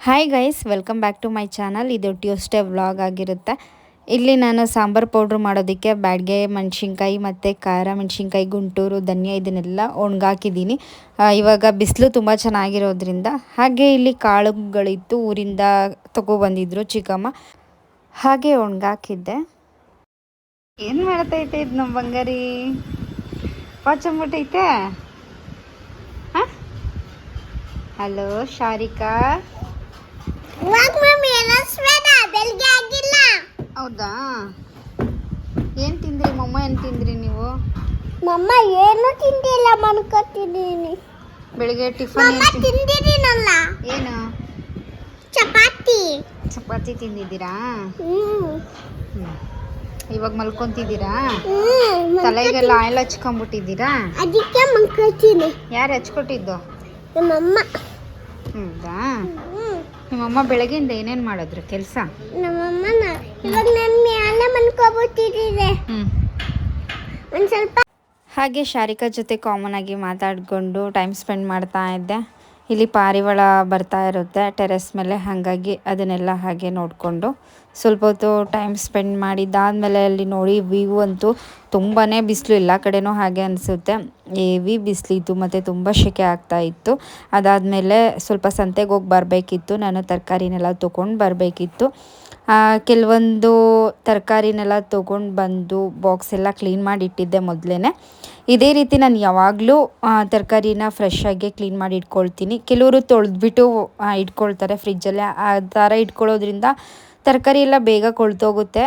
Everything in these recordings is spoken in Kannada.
Hi guys welcome back to my channel ಇದು ಟ್ಯೂಸ್ಡೇ ವ್ಲಾಗ್ ಆಗಿರುತ್ತೆ. ಇಲ್ಲಿ ನಾನು ಸಾಂಬಾರು ಪೌಡ್ರ್ ಮಾಡೋದಕ್ಕೆ ಬ್ಯಾಡ್ಗೆ ಮೆಣಸಿನ್ಕಾಯಿ ಮತ್ತು ಖಾರ ಮೆಣಸಿನ್ಕಾಯಿ, ಗುಂಟೂರು, ಧನಿಯಾ ಇದನ್ನೆಲ್ಲ ಒಣಗಾಕಿದ್ದೀನಿ. ಇವಾಗ ಬಿಸಿಲು ತುಂಬ ಚೆನ್ನಾಗಿರೋದ್ರಿಂದ. ಹಾಗೆ ಇಲ್ಲಿ ಕಾಳುಗಳಿತ್ತು ಊರಿಂದ ತಗೊಬಂದಿದ್ರು ಚಿಕ್ಕಮ್ಮ. ಹಾಗೆ ಒಣಗಾಕಿದ್ದೆ. ಏನು ಮಾಡ್ತೈತೆ ಇದು ನಮ್ಮ ಬಂಗಾರಿ? ಪಾಚಂಬಿಟ್ಟೈತೆ ಹಲೋ ಶಾರಿಕಾ. ಇವಾಗ ಮಮ್ಮಿ ಎನಸ್ಬೇಡ ಬೆಳಿಗ್ಗೆ ಆಗಿಲ್ಲ. ಹೌದಾ? ಏನು ತಿಂದ್ರಿ ಮಮ್ಮ? ಏನು ತಿಂದ್ರಿ ನೀವು? ಮಮ್ಮ ಏನು ತಿಂದಿಲ್ಲ ಮನ್ಕೊತಿದ್ದೀನಿ ಬೆಳಿಗ್ಗೆ ಟಿಫನ್ ಮಮ್ಮ ತಿಂದಿದ್ದೀನಲ್ಲ. ಏನು? ಚಪಾತಿ. ಚಪಾತಿ ತಿಂದಿದ್ದೀರಾ? ಹ್ಮ್. ಹ್ಮ್. ಇವಾಗ ಮಲ್ಕೊಂತಿದ್ದೀರಾ? ಹ್ಮ್ ತಲೆಗೆಲ್ಲ ಆಯಿಲ್ ಹಚ್ಕೊಂಬಿಟ್ಟಿದ್ದೀರಾ? ಅದಕ್ಕೆ ಮನ್ಕೊತೀನಿ ಯಾರು ಹಚ್ಕೊಟ್ಟಿದ್ದು? ನಮ್ಮಮ್ಮ. ಹೌದಾ? ನಿಮ್ಮಮ್ಮ ಬೆಳಗ್ಗೆಯಿಂದ ಏನೇನು ಮಾಡಿದ್ರು ಕೆಲಸ? ನಮ್ಮಮ್ಮನ ಇವಾಗ ನನ್ನ ಒಂದ್ ಸ್ವಲ್ಪ ಹಾಗೆ ಶಾರಿಕಾ ಜೊತೆ ಕಾಮನ್ ಆಗಿ ಮಾತಾಡಿಕೊಂಡು ಟೈಮ್ ಸ್ಪೆಂಡ್ ಮಾಡ್ತಾ ಇದ್ದೆ. ಇಲ್ಲಿ ಪಾರಿವಾಳ ಬರ್ತಾ ಇರುತ್ತೆ ಟೆರೆಸ್ ಮೇಲೆ. ಹಾಗಾಗಿ ಅದನ್ನೆಲ್ಲ ಹಾಗೆ ನೋಡಿಕೊಂಡು ಸ್ವಲ್ಪ ಹೊತ್ತು ಟೈಮ್ ಸ್ಪೆಂಡ್ ಮಾಡಿದ್ದಾದಮೇಲೆ ಅಲ್ಲಿ ನೋಡಿ ವ್ಯೂ ಅಂತೂ ತುಂಬಾ ಬಿಸಿಲು ಎಲ್ಲ ಕಡೆಯೂ ಹಾಗೆ ಅನಿಸುತ್ತೆ. ಹೆವಿ ಬಿಸಿಲಿತ್ತು ಮತ್ತು ತುಂಬ ಸೆಕೆ ಆಗ್ತಾ ಇತ್ತು. ಅದಾದಮೇಲೆ ಸ್ವಲ್ಪ ಸಂತೆಗೆ ಹೋಗಿ ಬರಬೇಕಿತ್ತು. ನಾನು ತರಕಾರಿನೆಲ್ಲ ತೊಗೊಂಡು ಬರಬೇಕಿತ್ತು. ಕೆಲವೊಂದು ತರಕಾರಿನೆಲ್ಲ ತೊಗೊಂಡು ಬಂದು ಬಾಕ್ಸ್ ಎಲ್ಲ ಕ್ಲೀನ್ ಮಾಡಿ ಇಟ್ಟಿದ್ದೆ ಮೊದಲೇ ಇದೇ ರೀತಿ ನಾನು ಯಾವಾಗಲೂ ತರಕಾರಿನ ಫ್ರೆಶ್ ಆಗಿ ಕ್ಲೀನ್ ಮಾಡಿ ಇಟ್ಕೊಳ್ತೀನಿ. ಕೆಲವರು ತೊಳೆದ್ಬಿಟ್ಟು ಇಟ್ಕೊಳ್ತಾರೆ ಫ್ರಿಜ್ಜಲ್ಲಿ ಆ ಥರ ಇಟ್ಕೊಳ್ಳೋದ್ರಿಂದ ತರಕಾರಿ ಎಲ್ಲ ಬೇಗ ಕೊಳ್ತೋಗುತ್ತೆ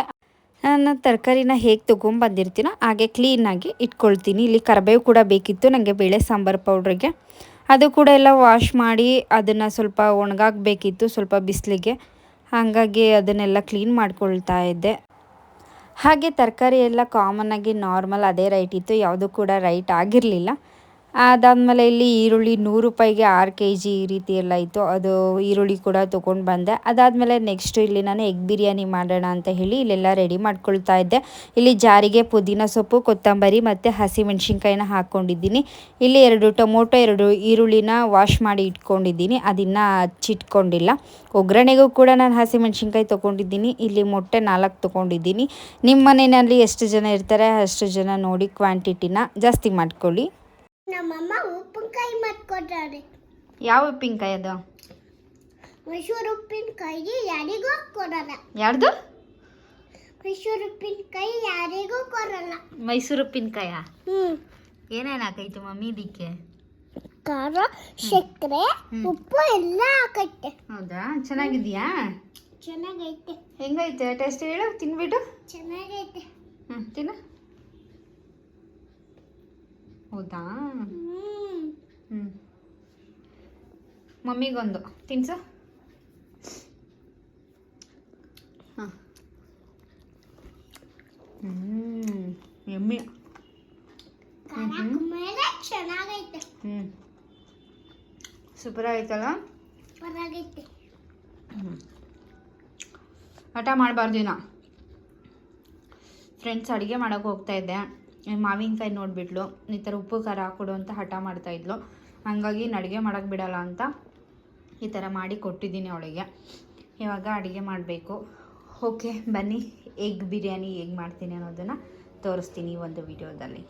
ನಾನು ತರಕಾರಿನ ಹೇಗೆ ತೊಗೊಂಬಂದಿರ್ತೀನೋ ಹಾಗೆ ಕ್ಲೀನಾಗಿ ಇಟ್ಕೊಳ್ತೀನಿ. ಇಲ್ಲಿ ಕರಿಬೇವು ಕೂಡ ಬೇಕಿತ್ತು ನನಗೆ ಬೇಳೆ ಸಾಂಬಾರು ಪೌಡ್ರಿಗೆ. ಅದು ಕೂಡ ಎಲ್ಲ ವಾಶ್ ಮಾಡಿ ಅದನ್ನು ಸ್ವಲ್ಪ ಒಣಗಾಕಬೇಕಿತ್ತು, ಸ್ವಲ್ಪ ಬಿಸಿಲಿಗೆ. ಹಾಗಾಗಿ ಅದನ್ನೆಲ್ಲ ಕ್ಲೀನ್ ಮಾಡ್ಕೊಳ್ತಾ ಇದ್ದೆ. ಹಾಗೆ ತರಕಾರಿ ಎಲ್ಲ ಕಾಮನ್ನಾಗಿ ನಾರ್ಮಲ್ ಅದೇ ರೈಟ್ ಇತ್ತು, ಯಾವುದೂ ಕೂಡ ರೈಟ್ ಆಗಿರಲಿಲ್ಲ. ಅದಾದಮೇಲೆ ಇಲ್ಲಿ ಈರುಳ್ಳಿ ನೂರು ರೂಪಾಯಿಗೆ ಆರು ಕೆ ಜಿ ಈ ರೀತಿ ಎಲ್ಲ ಇತ್ತು. ಅದು ಈರುಳ್ಳಿ ಕೂಡ ತೊಗೊಂಡು ಬಂದೆ. ಅದಾದಮೇಲೆ ನೆಕ್ಸ್ಟ್ ಇಲ್ಲಿ ನಾನು ಎಗ್ ಬಿರಿಯಾನಿ ಮಾಡೋಣ ಅಂತ ಹೇಳಿ ಇಲ್ಲೆಲ್ಲ ರೆಡಿ ಮಾಡ್ಕೊಳ್ತಾ ಇದ್ದೆ. ಇಲ್ಲಿ ಜಾರಿಗೆ ಪುದೀನ ಸೊಪ್ಪು, ಕೊತ್ತಂಬರಿ ಮತ್ತು ಹಸಿಮೆಣ್ಸಿನ್ಕಾಯಿನ ಹಾಕ್ಕೊಂಡಿದ್ದೀನಿ ಇಲ್ಲಿ ಎರಡು ಟೊಮೊಟೊ, ಎರಡು ಈರುಳ್ಳಿನ ವಾಶ್ ಮಾಡಿ ಇಟ್ಕೊಂಡಿದ್ದೀನಿ. ಅದನ್ನು ಹಚ್ಚಿಟ್ಕೊಂಡಿಲ್ಲ ಒಗ್ಗರಣೆಗೂ ಕೂಡ ನಾನು ಹಸಿಮೆಣ್ಸಿನ್ಕಾಯಿ ತೊಗೊಂಡಿದ್ದೀನಿ. ಇಲ್ಲಿ ಮೊಟ್ಟೆ ನಾಲ್ಕು ತೊಗೊಂಡಿದ್ದೀನಿ. ನಿಮ್ಮ ಮನೆಯಲ್ಲಿ ಎಷ್ಟು ಜನ ಇರ್ತಾರೆ ಅಷ್ಟು ಜನ ನೋಡಿ ಕ್ವಾಂಟಿಟಿನ ಜಾಸ್ತಿ ಮಾಡ್ಕೊಳ್ಳಿ. ನಮ್ಮಮ್ಮ ಉಪ್ಪಿನಕಾಯಿ ಮಾಡ್ಕೊಟ್ಟಾರೆ ಯಾವ ಉಪ್ಪಿನಕಾಯಿ ಅದು? ಮೈಸೂರು ಉಪ್ಪಿನಕಾಯಿ ಯಾರಿಗೂ ಕೊಡಲ್ಲ. ಯಾರ್ದು? ಮೈಸೂರು ಉಪ್ಪಿನಕಾಯಿ ಯಾರಿಗೂ ಕೊಡಲ್ಲ. ಮೈಸೂರು ಉಪ್ಪಿನಕಾಯ? ಹ್ಞೂ ಏನೇನು ಹಾಕೈತು ಮಮ್ಮಿ ಇದಕ್ಕೆ? ಖಾರ ಸಕ್ಕರೆ ಉಪ್ಪು ಎಲ್ಲ ಹಾಕೈತೆ. ಹೌದಾ? ಚೆನ್ನಾಗಿದೆಯಾ? ಚೆನ್ನಾಗೈತೆ. ಹೆಂಗೈತೆ? ಟೇಸ್ಟ್ ಹೇಳು ತಿನ್ಬಿಟ್ಟು ಚೆನ್ನಾಗೈತೆ. ಹ್ಞೂ ತಿನ್ನು. ಹೌದಾ? ಹ್ಞೂ ಮಮ್ಮಿಗೊಂದು. ತಿನ್ಸು? ಹಾಂ. ಹ್ಞೂ ಎಮ್ಮೆ. ಚೆನ್ನಾಗೈತೆ. ಹ್ಞೂ ಸೂಪರ್ ಆಯ್ತಲ್ಲ ಹಠ ಮಾಡಬಾರ್ದು ನಾ ಫ್ರೆಂಡ್ಸ್ ಅಡುಗೆ ಮಾಡೋಕೆ ಹೋಗ್ತಾ ಇದ್ದೆ. ಮಾವಿನಕಾಯಿ ನೋಡಿಬಿಟ್ಲು. ಈ ಥರ ಉಪ್ಪು, ಖಾರ ಹಾಕ್ಕೊಡು ಅಂತ ಹಠ ಮಾಡ್ತಾಯಿದ್ಲು ಹಾಗಾಗಿ ಅಡುಗೆ ಮಾಡೋಕ್ಕೆ ಬಿಡೋಲ್ಲ ಅಂತ ಈ ಥರ ಮಾಡಿ ಕೊಟ್ಟಿದ್ದೀನಿ ಅವಳಿಗೆ. ಇವಾಗ ಅಡುಗೆ ಮಾಡಬೇಕು. ಓಕೆ, ಬನ್ನಿ. ಎಗ್ ಬಿರಿಯಾನಿ ಹೇಗೆ ಮಾಡ್ತೀನಿ ಅನ್ನೋದನ್ನು ತೋರಿಸ್ತೀನಿ ಒಂದು ವಿಡಿಯೋದಲ್ಲಿ.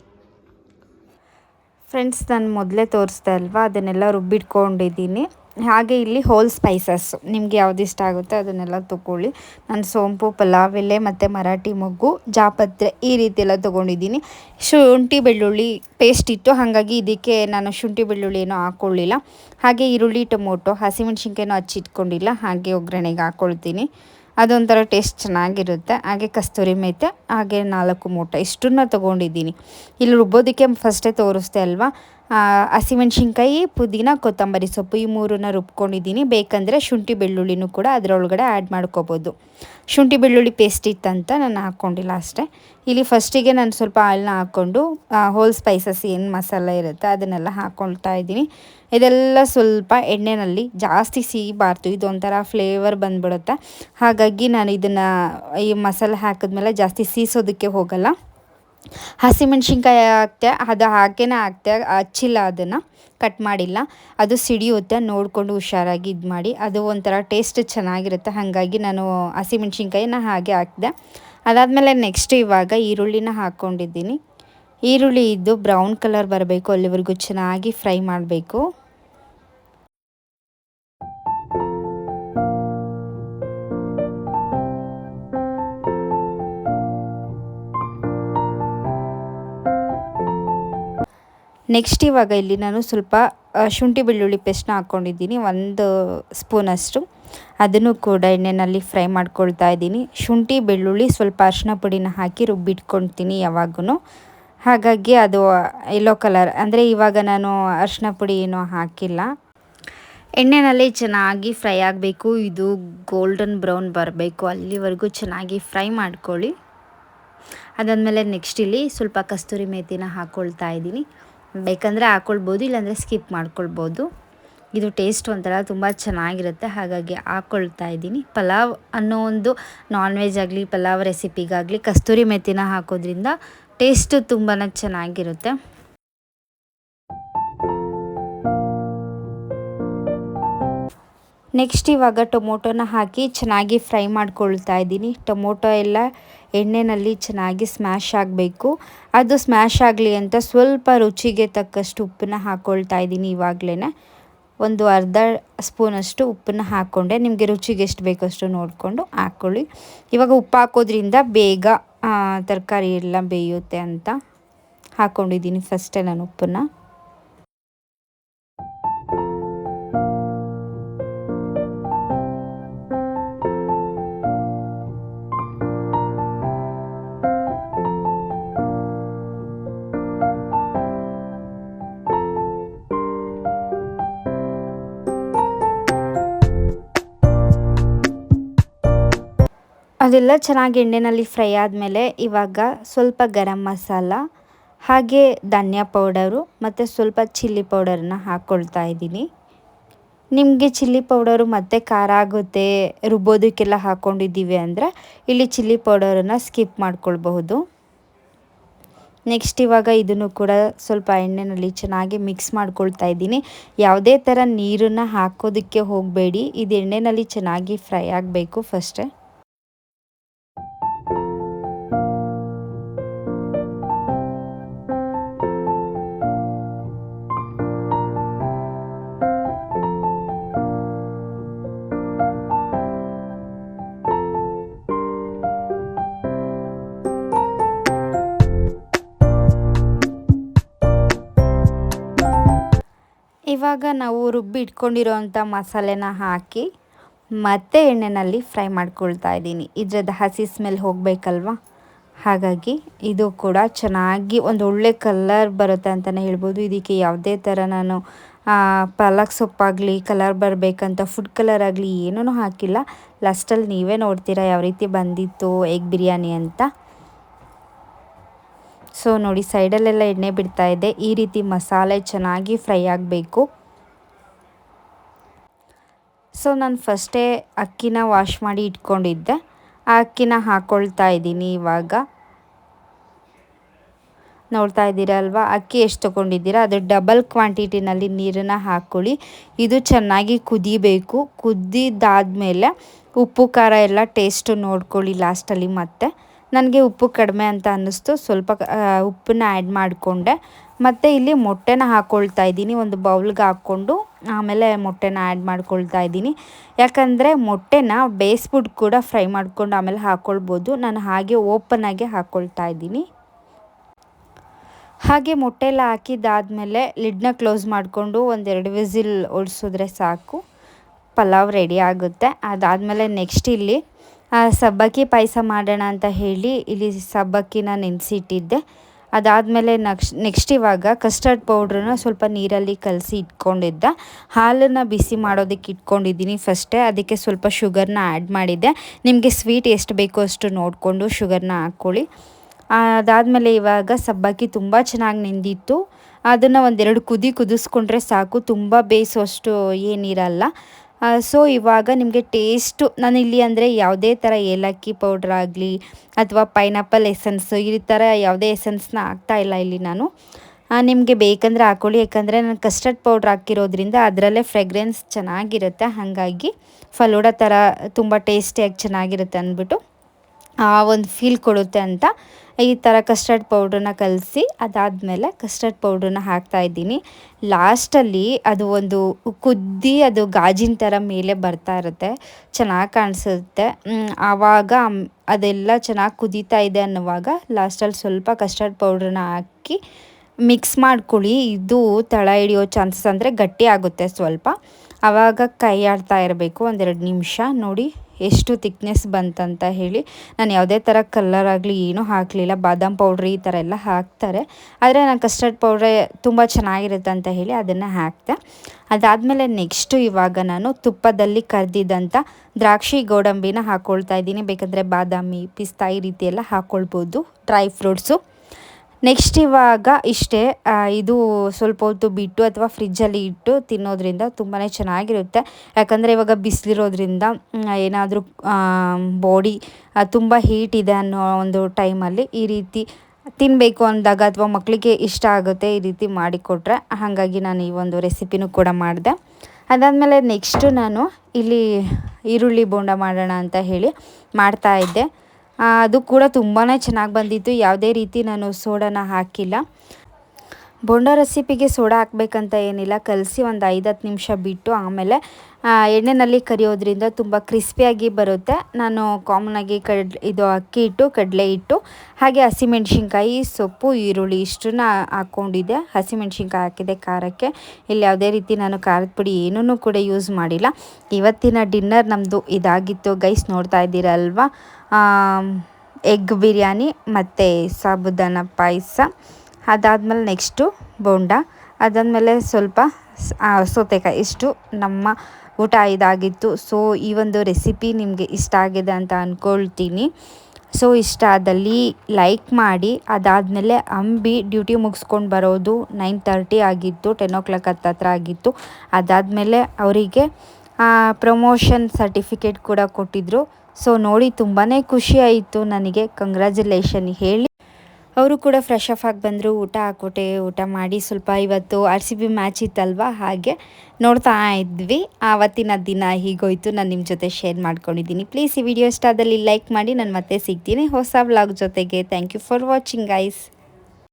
ಫ್ರೆಂಡ್ಸ್, ನಾನು ಮೊದಲೇ ತೋರಿಸ್ದೆ ಅಲ್ವಾ? ಅದನ್ನೆಲ್ಲ ರುಬ್ಬಿಟ್ಕೊಂಡಿದ್ದೀನಿ. ಹಾಗೆ ಇಲ್ಲಿ ಹೋಲ್ ಸ್ಪೈಸಸ್ ನಿಮಗೆ ಯಾವ್ದು ಇಷ್ಟ ಆಗುತ್ತೆ ಅದನ್ನೆಲ್ಲ ತೊಗೊಳ್ಳಿ ನಾನು ಸೋಂಪು, ಪಲಾವ್, ಎಲೆ ಮತ್ತು ಮರಾಠಿ ಮೊಗ್ಗು, ಜಾಪತ್ರೆ ಈ ರೀತಿ ಎಲ್ಲ ತೊಗೊಂಡಿದ್ದೀನಿ. ಶುಂಠಿ, ಬೆಳ್ಳುಳ್ಳಿ ಪೇಸ್ಟ್ ಇತ್ತು ಹಾಗಾಗಿ ಇದಕ್ಕೆ ನಾನು ಶುಂಠಿ, ಬೆಳ್ಳುಳ್ಳಿ ಏನೂ ಹಾಕ್ಕೊಳ್ಳಿಲ್ಲ ಹಾಗೆ ಈರುಳ್ಳಿ, ಟೊಮೊಟೊ, ಹಸಿಮೆಣ್ಸಿನ್ಕಾಯಿನೂ ಹಚ್ಚಿಟ್ಕೊಂಡಿಲ್ಲ ಹಾಗೆ ಒಗ್ಗರಣೆಗೆ ಹಾಕ್ಕೊಳ್ತೀನಿ ಅದೊಂಥರ ಟೇಸ್ಟ್ ಚೆನ್ನಾಗಿರುತ್ತೆ. ಹಾಗೆ ಕಸ್ತೂರಿ ಮೇತೆ, ಹಾಗೆ ನಾಲ್ಕು ಮೂಟ ಇಷ್ಟನ್ನ ತೊಗೊಂಡಿದ್ದೀನಿ. ಇಲ್ಲಿ ರುಬ್ಬೋದಕ್ಕೆ ಫಸ್ಟೇ ತೋರಿಸ್ದೆ ಅಲ್ವಾ? ಹಸಿಮೆಣ್ಸಿನ್ಕಾಯಿ, ಪುದೀನ, ಕೊತ್ತಂಬರಿ ಸೊಪ್ಪು ಈ ಮೂರನ್ನ ರುಬ್ಕೊಂಡಿದ್ದೀನಿ. ಬೇಕಂದರೆ ಶುಂಠಿ ಬೆಳ್ಳುಳ್ಳಿನೂ ಕೂಡ ಅದರೊಳಗಡೆ ಆ್ಯಡ್ ಮಾಡ್ಕೋಬೋದು. ಶುಂಠಿ ಬೆಳ್ಳುಳ್ಳಿ ಪೇಸ್ಟ್ ಇತ್ತಂತ ನಾನು ಹಾಕ್ಕೊಂಡಿಲ್ಲ ಅಷ್ಟೇ. ಇಲ್ಲಿ ಫಸ್ಟಿಗೆ ನಾನು ಸ್ವಲ್ಪ ಆಯಿಲ್ನ ಹಾಕ್ಕೊಂಡು ಹೋಲ್ ಸ್ಪೈಸಸ್ ಏನು ಮಸಾಲ ಇರುತ್ತೆ ಅದನ್ನೆಲ್ಲ ಹಾಕ್ಕೊಳ್ತಾ ಇದ್ದೀನಿ. ಇದೆಲ್ಲ ಸ್ವಲ್ಪ ಎಣ್ಣೆಯಲ್ಲಿ ಜಾಸ್ತಿ ಸಿಹಿಬಾರ್ದು ಇದೊಂಥರ ಫ್ಲೇವರ್ ಬಂದ್ಬಿಡುತ್ತೆ. ಹಾಗಾಗಿ ನಾನು ಇದನ್ನು ಈ ಮಸಾಲೆ ಹಾಕಿದ್ಮೇಲೆ ಜಾಸ್ತಿ ಸೀಸೋದಕ್ಕೆ ಹೋಗಲ್ಲ. ಹಸಿಮೆಣ್ಸಿನ್ಕಾಯಿ ಹಾಕ್ತೆ, ಅದು ಹಾಕೇನೆ ಹಾಕ್ತೆ, ಹಚ್ಚಿಲ್ಲ ಅದನ್ನು ಕಟ್ ಮಾಡಿಲ್ಲ. ಅದು ಸಿಡಿಯುತ್ತೆ, ನೋಡಿಕೊಂಡು ಹುಷಾರಾಗಿ ಇದು ಮಾಡಿ. ಅದು ಒಂಥರ ಟೇಸ್ಟ್ ಚೆನ್ನಾಗಿರುತ್ತೆ. ಹಾಗಾಗಿ ನಾನು ಹಸಿಮೆಣ್ಸಿನ್ಕಾಯಿನ ಹಾಗೆ ಹಾಕಿದೆ. ಅದಾದಮೇಲೆ ನೆಕ್ಸ್ಟ್ ಇವಾಗ ಈರುಳ್ಳಿನ ಹಾಕ್ಕೊಂಡಿದ್ದೀನಿ ಈರುಳ್ಳಿ ಇದ್ದು ಬ್ರೌನ್ ಕಲರ್ ಬರಬೇಕು, ಅಲ್ಲಿವರೆಗೂ ಚೆನ್ನಾಗಿ ಫ್ರೈ ಮಾಡಬೇಕು. ನೆಕ್ಸ್ಟ್ ಇವಾಗ ಇಲ್ಲಿ ನಾನು ಸ್ವಲ್ಪ ಶುಂಠಿ ಬೆಳ್ಳುಳ್ಳಿ ಪೇಸ್ಟ್ನ ಹಾಕ್ಕೊಂಡಿದ್ದೀನಿ ಒಂದು ಸ್ಪೂನಷ್ಟು ಅದನ್ನು ಕೂಡ ಎಣ್ಣೆಯಲ್ಲಿ ಫ್ರೈ ಮಾಡ್ಕೊಳ್ತಾ ಇದ್ದೀನಿ. ಶುಂಠಿ, ಬೆಳ್ಳುಳ್ಳಿ ಸ್ವಲ್ಪ ಅರಿಶಿನ ಪುಡಿನ ಹಾಕಿ ರುಬ್ಬಿಟ್ಕೊಳ್ತೀನಿ ಯಾವಾಗೂ ಹಾಗಾಗಿ ಅದು ಯೆಲ್ಲೋ ಕಲರ್ ಅಂದರೆ ಇವಾಗ ನಾನು ಅರಿಶಿನ ಪುಡಿ ಏನೂ ಹಾಕಿಲ್ಲ. ಎಣ್ಣೆನಲ್ಲಿ ಚೆನ್ನಾಗಿ ಫ್ರೈ ಆಗಬೇಕು. ಇದು ಗೋಲ್ಡನ್ ಬ್ರೌನ್ ಬರಬೇಕು. ಅಲ್ಲಿವರೆಗೂ ಚೆನ್ನಾಗಿ ಫ್ರೈ ಮಾಡ್ಕೊಳ್ಳಿ. ಅದಾದಮೇಲೆ ನೆಕ್ಸ್ಟ್ ಇಲ್ಲಿ ಸ್ವಲ್ಪ ಕಸ್ತೂರಿ ಮೇಥಿನ ಹಾಕ್ಕೊಳ್ತಾ ಇದ್ದೀನಿ. ಬೇಕಂದರೆ ಹಾಕ್ಕೊಳ್ಬೋದು ಇಲ್ಲಾಂದರೆ ಸ್ಕಿಪ್ ಮಾಡ್ಕೊಳ್ಬೋದು. ಇದು ಟೇಸ್ಟ್ ಒಂಥರ ತುಂಬ ಚೆನ್ನಾಗಿರುತ್ತೆ, ಹಾಗಾಗಿ ಹಾಕ್ಕೊಳ್ತಾ ಇದ್ದೀನಿ. ಪಲಾವ್ ಅನ್ನೋ ಒಂದು ನಾನ್ ವೆಜ್ ಆಗಲಿ, ಪಲಾವ್ ರೆಸಿಪಿಗಾಗಲಿ ಕಸ್ತೂರಿ ಮೆತ್ತಿನ ಹಾಕೋದ್ರಿಂದ ಟೇಸ್ಟು ತುಂಬಾ ಚೆನ್ನಾಗಿರುತ್ತೆ. ನೆಕ್ಸ್ಟ್ ಇವಾಗ ಟೊಮೊಟೊನ ಹಾಕಿ ಚೆನ್ನಾಗಿ ಫ್ರೈ ಮಾಡ್ಕೊಳ್ತಾ ಇದ್ದೀನಿ. ಟೊಮೊಟೊ ಎಲ್ಲ ಎಣ್ಣೆಯಲ್ಲಿ ಚೆನ್ನಾಗಿ ಸ್ಮ್ಯಾಶ್ ಆಗಬೇಕು. ಅದು ಸ್ಮ್ಯಾಶ್ ಆಗಲಿ ಅಂತ ಸ್ವಲ್ಪ ರುಚಿಗೆ ತಕ್ಕಷ್ಟು ಉಪ್ಪನ್ನ ಹಾಕ್ಕೊಳ್ತಾ ಇದ್ದೀನಿ ಇವಾಗಲೇ. ಒಂದು ಅರ್ಧ ಸ್ಪೂನಷ್ಟು ಉಪ್ಪನ್ನ ಹಾಕ್ಕೊಂಡೆ. ನಿಮಗೆ ರುಚಿಗೆ ಎಷ್ಟು ಬೇಕೋ ಅಷ್ಟು ನೋಡಿಕೊಂಡು ಹಾಕ್ಕೊಳ್ಳಿ. ಇವಾಗ ಉಪ್ಪು ಹಾಕೋದ್ರಿಂದ ಬೇಗ ತರಕಾರಿ ಎಲ್ಲ ಬೇಯುತ್ತೆ ಅಂತ ಹಾಕ್ಕೊಂಡಿದ್ದೀನಿ ಫಸ್ಟೇ ನಾನು ಉಪ್ಪನ್ನ. ಅದೆಲ್ಲ ಚೆನ್ನಾಗಿ ಎಣ್ಣೆಯಲ್ಲಿ ಫ್ರೈ ಆದಮೇಲೆ ಇವಾಗ ಸ್ವಲ್ಪ ಗರಂ ಮಸಾಲ, ಹಾಗೆ ಧನ್ಯಾ ಪೌಡರು ಮತ್ತು ಸ್ವಲ್ಪ ಚಿಲ್ಲಿ ಪೌಡರನ್ನ ಹಾಕ್ಕೊಳ್ತಾ ಇದ್ದೀನಿ. ನಿಮಗೆ ಚಿಲ್ಲಿ ಪೌಡರು ಮತ್ತು ಖಾರ ಆಗುತ್ತೆ ರುಬ್ಬೋದಕ್ಕೆಲ್ಲ ಹಾಕ್ಕೊಂಡಿದ್ದೀವಿ ಅಂದರೆ ಇಲ್ಲಿ ಚಿಲ್ಲಿ ಪೌಡರನ್ನು ಸ್ಕಿಪ್ ಮಾಡ್ಕೊಳ್ಬಹುದು. ನೆಕ್ಸ್ಟ್ ಇವಾಗ ಇದನ್ನು ಕೂಡ ಸ್ವಲ್ಪ ಎಣ್ಣೆಯಲ್ಲಿ ಚೆನ್ನಾಗಿ ಮಿಕ್ಸ್ ಮಾಡ್ಕೊಳ್ತಾ ಇದ್ದೀನಿ. ಯಾವುದೇ ಥರ ನೀರನ್ನು ಹಾಕೋದಕ್ಕೆ ಹೋಗಬೇಡಿ, ಇದು ಎಣ್ಣೆಯಲ್ಲಿ ಚೆನ್ನಾಗಿ ಫ್ರೈ ಆಗಬೇಕು ಫಸ್ಟೇ. ಇವಾಗ ನಾವು ರುಬ್ಬಿ ಇಟ್ಕೊಂಡಿರೋವಂಥ ಮಸಾಲೆನ ಹಾಕಿ ಮತ್ತೆ ಎಣ್ಣೆಯಲ್ಲಿ ಫ್ರೈ ಮಾಡ್ಕೊಳ್ತಾ ಇದ್ದೀನಿ. ಇದ್ರದ್ದು ಹಸಿ ಸ್ಮೆಲ್ ಹೋಗಬೇಕಲ್ವ? ಹಾಗಾಗಿ ಇದು ಕೂಡ ಚೆನ್ನಾಗಿ ಒಂದು ಒಳ್ಳೆ ಕಲರ್ ಬರುತ್ತೆ ಅಂತಲೇ ಹೇಳ್ಬೋದು. ಇದಕ್ಕೆ ಯಾವುದೇ ಥರ ನಾನು ಪಾಲಕ್ ಸೊಪ್ಪಾಗಲಿ, ಕಲರ್ ಬರಬೇಕಂತ ಫುಡ್ ಕಲರ್ ಆಗಲಿ ಏನೂ ಹಾಕಿಲ್ಲ. ಲಾಸ್ಟಲ್ಲಿ ನೀವೇ ನೋಡ್ತೀರಾ ಯಾವ ರೀತಿ ಬಂದಿತ್ತು ಎಗ್ ಬಿರಿಯಾನಿ ಅಂತ. ಸೊ ನೋಡಿ, ಸೈಡಲ್ಲೆಲ್ಲ ಎಣ್ಣೆ ಬಿಡ್ತಾ ಇದೆ. ಈ ರೀತಿ ಮಸಾಲೆ ಚೆನ್ನಾಗಿ ಫ್ರೈ ಆಗಬೇಕು. ಸೊ ನಾನು ಫಸ್ಟೇ ಅಕ್ಕಿನ ವಾಶ್ ಮಾಡಿ ಇಟ್ಕೊಂಡಿದ್ದೆ. ಆ ಅಕ್ಕಿನ ಹಾಕ್ಕೊಳ್ತಾ ಇದ್ದೀನಿ ಇವಾಗ. ನೋಡ್ತಾ ಇದ್ದೀರಾ ಅಲ್ವಾ? ಅಕ್ಕಿ ಎಷ್ಟು ತೊಗೊಂಡಿದ್ದೀರಾ? ಅದು ಡಬಲ್ ಕ್ವಾಂಟಿಟಿನಲ್ಲಿ ನೀರನ್ನು ಹಾಕ್ಕೊಳ್ಳಿ ಇದು ಚೆನ್ನಾಗಿ ಕುದಿಬೇಕು. ಕುದ್ದಿದ್ದಾದಮೇಲೆ ಉಪ್ಪು, ಖಾರ ಎಲ್ಲ ಟೇಸ್ಟು ನೋಡ್ಕೊಳ್ಳಿ ಲಾಸ್ಟಲ್ಲಿ ಮತ್ತೆ. ನನಗೆ ಉಪ್ಪು ಕಡಿಮೆ ಅಂತ ಅನ್ನಿಸ್ತು. ಸ್ವಲ್ಪ ಉಪ್ಪನ್ನ ಆ್ಯಡ್ ಮಾಡಿಕೊಂಡೆ. ಮತ್ತು ಇಲ್ಲಿ ಮೊಟ್ಟೆನ ಹಾಕ್ಕೊಳ್ತಾ ಇದ್ದೀನಿ. ಒಂದು ಬೌಲ್ಗೆ ಹಾಕ್ಕೊಂಡು ಆಮೇಲೆ ಮೊಟ್ಟೆನ ಆ್ಯಡ್ ಮಾಡ್ಕೊಳ್ತಾ ಇದ್ದೀನಿ. ಯಾಕಂದರೆ ಮೊಟ್ಟೆನ ಬೇಯಿಸ್ಬಿಟ್ಟು ಕೂಡ ಫ್ರೈ ಮಾಡ್ಕೊಂಡು ಆಮೇಲೆ ಹಾಕ್ಕೊಳ್ಬೋದು ನಾನು ಹಾಗೆ ಓಪನಾಗೆ ಹಾಕ್ಕೊಳ್ತಾ ಇದ್ದೀನಿ. ಹಾಗೆ ಮೊಟ್ಟೆ ಎಲ್ಲ ಹಾಕಿದ್ದಾದಮೇಲೆ ಲಿಡ್ನ ಕ್ಲೋಸ್ ಮಾಡಿಕೊಂಡು ಒಂದೆರಡು ವಿಸಿಲ್ ಓಡಿಸಿದ್ರೆ ಸಾಕು. ಪಲಾವ್ ರೆಡಿ ಆಗುತ್ತೆ. ಅದಾದಮೇಲೆ ನೆಕ್ಸ್ಟ್ ಇಲ್ಲಿ ಸಬ್ಬಕ್ಕಿ ಪಾಯಸ ಮಾಡೋಣ ಅಂತ ಹೇಳಿ ಇಲ್ಲಿ ಸಬ್ಬಕ್ಕಿನ ನೆನೆಸಿಟ್ಟಿದ್ದೆ. ಅದಾದಮೇಲೆ ನಕ್ಸ್ ನೆಕ್ಸ್ಟ್ ಇವಾಗ ಕಸ್ಟರ್ಡ್ ಪೌಡ್ರನ್ನ ಸ್ವಲ್ಪ ನೀರಲ್ಲಿ ಕಲಸಿ ಇಟ್ಕೊಂಡಿದ್ದೆ. ಹಾಲನ್ನು ಬಿಸಿ ಮಾಡೋದಕ್ಕೆ ಇಟ್ಕೊಂಡಿದ್ದೀನಿ ಫಸ್ಟೇ ಅದಕ್ಕೆ ಸ್ವಲ್ಪ ಶುಗರ್ನ ಆ್ಯಡ್ ಮಾಡಿದ್ದೆ. ನಿಮಗೆ ಸ್ವೀಟ್ ಎಷ್ಟು ಬೇಕೋ ಅಷ್ಟು ನೋಡಿಕೊಂಡು ಶುಗರ್ನ ಹಾಕ್ಕೊಳ್ಳಿ. ಅದಾದಮೇಲೆ ಇವಾಗ ಸಬ್ಬಕ್ಕಿ ತುಂಬ ಚೆನ್ನಾಗಿ ನೆಂದಿತ್ತು. ಅದನ್ನು ಒಂದೆರಡು ಕುದಿ ಕುದಿಸ್ಕೊಂಡ್ರೆ ಸಾಕು. ತುಂಬ ಬೇಯಿಸೋಷ್ಟು ಏನಿರಲ್ಲ. ಸೊ ಇವಾಗ ನಿಮಗೆ ಟೇಸ್ಟು ನಾನು ಇಲ್ಲಿ ಅಂದರೆ ಯಾವುದೇ ಥರ ಏಲಕ್ಕಿ ಪೌಡ್ರ್ ಆಗಲಿ ಅಥವಾ ಪೈನಾಪಲ್ ಎಸೆನ್ಸ್ ಈ ಥರ ಯಾವುದೇ ಎಸೆನ್ಸ್ನ ಹಾಕ್ತಾ ಇಲ್ಲ ಇಲ್ಲಿ ನಾನು. ನಿಮಗೆ ಬೇಕಂದರೆ ಹಾಕ್ಕೊಳ್ಳಿ ಯಾಕಂದರೆ ನಾನು ಕಸ್ಟರ್ಡ್ ಪೌಡ್ರ್ ಹಾಕಿರೋದ್ರಿಂದ ಅದರಲ್ಲೇ ಫ್ರೆಗ್ರೆನ್ಸ್ ಚೆನ್ನಾಗಿರುತ್ತೆ. ಹಾಗಾಗಿ ಫಲೂಡ ಥರ ತುಂಬ ಟೇಸ್ಟಿಯಾಗಿ ಚೆನ್ನಾಗಿರುತ್ತೆ ಅಂದ್ಬಿಟ್ಟು. ಆ ಒಂದು ಫೀಲ್ ಕೊಡುತ್ತೆ ಅಂತ. ಈ ಥರ ಕಸ್ಟರ್ಡ್ ಪೌಡ್ರನ್ನ ಕಲಸಿ ಅದಾದಮೇಲೆ ಕಸ್ಟರ್ಡ್ ಪೌಡ್ರನ್ನ ಹಾಕ್ತಾಯಿದ್ದೀನಿ ಲಾಸ್ಟಲ್ಲಿ ಅದು ಒಂದು ಕುದ್ದಿ ಅದು ಗಾಜಿನ ಥರ ಮೇಲೆ ಬರ್ತಾ ಇರುತ್ತೆ. ಚೆನ್ನಾಗಿ ಕಾಣಿಸುತ್ತೆ. ಆವಾಗ ಅದೆಲ್ಲ ಚೆನ್ನಾಗಿ ಕುದೀತಾ ಇದೆ ಅನ್ನುವಾಗ ಲಾಸ್ಟಲ್ಲಿ ಸ್ವಲ್ಪ ಕಸ್ಟರ್ಡ್ ಪೌಡ್ರನ್ನ ಹಾಕಿ ಮಿಕ್ಸ್ ಮಾಡ್ಕೊಳ್ಳಿ. ಇದು ತಳ ಹಿಡಿಯೋ ಚಾನ್ಸಸ್ ಅಂದರೆ ಗಟ್ಟಿ ಆಗುತ್ತೆ ಸ್ವಲ್ಪ. ಆವಾಗ ಕೈ ಆಡ್ತಾ ಇರಬೇಕು ಒಂದೆರಡು ನಿಮಿಷ. ನೋಡಿ ಎಷ್ಟು ತಿಕ್ನೆಸ್ ಬಂತಂತ ಹೇಳಿ ನಾನು ಯಾವುದೇ ಥರ ಕಲ್ಲರ್ ಆಗಲಿ ಏನೂ ಹಾಕಲಿಲ್ಲ. ಬಾದಾಮ್ ಪೌಡ್ರ್ ಈ ಥರ ಎಲ್ಲ ಹಾಕ್ತಾರೆ. ಆದರೆ ನಾನು ಕಸ್ಟರ್ಡ್ ಪೌಡ್ರೇ ತುಂಬ ಚೆನ್ನಾಗಿರುತ್ತೆ ಅಂತ ಹೇಳಿ ಅದನ್ನು ಹಾಕ್ತೆ ಅದಾದಮೇಲೆ ನೆಕ್ಸ್ಟು ಇವಾಗ ನಾನು ತುಪ್ಪದಲ್ಲಿ ಕರೆದಿದ್ದಂಥ ದ್ರಾಕ್ಷಿ ಗೋಡಂಬಿನ ಹಾಕ್ಕೊಳ್ತಾ ಇದ್ದೀನಿ. ಬೇಕಂದರೆ ಬಾದಾಮಿ, ಪಿಸ್ತಾ ಈ ರೀತಿ ಹಾಕ್ಕೊಳ್ಬೋದು ಡ್ರೈ ಫ್ರೂಟ್ಸು ನೆಕ್ಸ್ಟ್ ಇವಾಗ ಇಷ್ಟೇ ಇದು ಸ್ವಲ್ಪ ಹೊತ್ತು ಬಿಟ್ಟು ಅಥವಾ ಫ್ರಿಜ್ಜಲ್ಲಿ ಇಟ್ಟು ತಿನ್ನೋದ್ರಿಂದ ತುಂಬಾ ಚೆನ್ನಾಗಿರುತ್ತೆ. ಯಾಕಂದರೆ ಇವಾಗ ಬಿಸಿಲಿರೋದ್ರಿಂದ ಏನಾದರೂ ಬಾಡಿ ತುಂಬ ಹೀಟ್ ಇದೆ ಅನ್ನೋ ಒಂದು ಟೈಮಲ್ಲಿ ಈ ರೀತಿ ತಿನ್ನಬೇಕು ಅಂದಾಗ ಅಥವಾ ಮಕ್ಕಳಿಗೆ ಇಷ್ಟ ಆಗುತ್ತೆ ಈ ರೀತಿ ಮಾಡಿಕೊಟ್ರೆ ಹಾಗಾಗಿ ನಾನು ಈ ಒಂದು ರೆಸಿಪಿನೂ ಕೂಡ ಮಾಡಿದೆ. ಅದಾದಮೇಲೆ ನೆಕ್ಸ್ಟು ನಾನು ಇಲ್ಲಿ ಈರುಳ್ಳಿ ಬೋಂಡ ಮಾಡೋಣ ಅಂತ ಹೇಳಿ ಮಾಡ್ತಾಯಿದ್ದೆ ಅದು ಕೂಡ ತುಂಬಾ ಚೆನ್ನಾಗಿ ಬಂದಿತ್ತು. ಯಾವುದೇ ರೀತಿ ನಾನು ಸೋಡಾನ ಹಾಕಿಲ್ಲ. ಬೋಂಡ ರೆಸಿಪಿಗೆ ಸೋಡಾ ಹಾಕ್ಬೇಕಂತ ಏನಿಲ್ಲ, ಕಲಸಿ ಒಂದು ಐದು ಹತ್ತು ನಿಮಿಷ ಬಿಟ್ಟು ಆಮೇಲೆ ಎಣ್ಣೆಯಲ್ಲಿ ಕರಿಯೋದ್ರಿಂದ ತುಂಬ ಕ್ರಿಸ್ಪಿಯಾಗಿ ಬರುತ್ತೆ. ನಾನು ಕಾಮನಾಗಿ ಕಡ್, ಇದು ಅಕ್ಕಿ ಹಿಟ್ಟು ಕಡಲೆ ಹಿಟ್ಟು ಹಾಗೆ ಹಸಿಮೆಣ್ಸಿನ್ಕಾಯಿ, ಸೊಪ್ಪು, ಈರುಳ್ಳಿ ಇಷ್ಟನ್ನ ಹಾಕ್ಕೊಂಡಿದ್ದೆ. ಹಸಿಮೆಣ್ಸಿನ್ಕಾಯಿ ಹಾಕಿದೆ, ಖಾರಕ್ಕೆ. ಇಲ್ಲಿ ಯಾವುದೇ ರೀತಿ ನಾನು ಖಾರದ ಪುಡಿ ಏನೂ ಕೂಡ ಯೂಸ್ ಮಾಡಿಲ್ಲ. ಇವತ್ತಿನ ಡಿನ್ನರ್ ನಮ್ಮದು ಇದಾಗಿತ್ತು. ಗೈಸ್ ನೋಡ್ತಾ ಇದ್ದೀರಲ್ವಾ? ಎಗ್ ಬಿರಿಯಾನಿ ಮತ್ತು ಸಾಬುದಾನ ಪಾಯಸ. ಅದಾದಮೇಲೆ ನೆಕ್ಸ್ಟು ಬೋಂಡ. ಅದಾದಮೇಲೆ ಸ್ವಲ್ಪ ಸೌತೆಕಾಯಿ. ಇಷ್ಟು ನಮ್ಮ ಊಟ ಇದಾಗಿತ್ತು. ಸೊ, ಈ ಒಂದು ರೆಸಿಪಿ ನಿಮಗೆ ಇಷ್ಟ ಆಗಿದೆ ಅಂತ ಅಂದ್ಕೊಳ್ತೀನಿ ಸೊ, ಇಷ್ಟ ಆದಲ್ಲಿ ಲೈಕ್ ಮಾಡಿ. ಅದಾದಮೇಲೆ ಅಂಬಿ ಡ್ಯೂಟಿ ಮುಗಿಸ್ಕೊಂಡು ಬರೋದು ನೈನ್ ತರ್ಟಿ ಆಗಿತ್ತು, ಟೆನ್ ಓ ಕ್ಲಾಕ್ ಹತ್ತತ್ರ ಆಗಿತ್ತು. ಅದಾದಮೇಲೆ ಅವರಿಗೆ ಪ್ರಮೋಷನ್ ಸರ್ಟಿಫಿಕೇಟ್ ಕೂಡ ಕೊಟ್ಟಿದ್ದರು ಸೊ, ನೋಡಿ ತುಂಬಾ ಖುಷಿ ಆಯಿತು ನನಗೆ. ಕಂಗ್ರ್ಯಾಚುಲೇಷನ್. ಹೇಳಿ. ಅವರು ಕೂಡ ಫ್ರೆಶ್ ಅಪ್ ಆಗಿ ಬಂದರು. ಊಟ ಹಾಕ್ಕೊಟ್ಟೆ, ಊಟ ಮಾಡಿ ಸ್ವಲ್ಪ ಇವತ್ತು ಆರ್ ಸಿ ಬಿ ಮ್ಯಾಚ್ ಇತ್ತಲ್ವ? ಹಾಗೆ ನೋಡ್ತಾ ಇದ್ವಿ. ಆವತ್ತಿನ ದಿನ ಹೀಗೋಯ್ತು. ನಾನು ನಿಮ್ಮ ಜೊತೆ ಶೇರ್ ಮಾಡ್ಕೊಂಡಿದ್ದೀನಿ. ಪ್ಲೀಸ್ ಈ ವಿಡಿಯೋ ಇಷ್ಟ ಆದಲ್ಲಿ ಲೈಕ್ ಮಾಡಿ. ನಾನು ಮತ್ತೆ ಸಿಗ್ತೀನಿ. ಹೊಸ ವ್ಲಾಗ್ ಜೊತೆಗೆ. Thank you for watching guys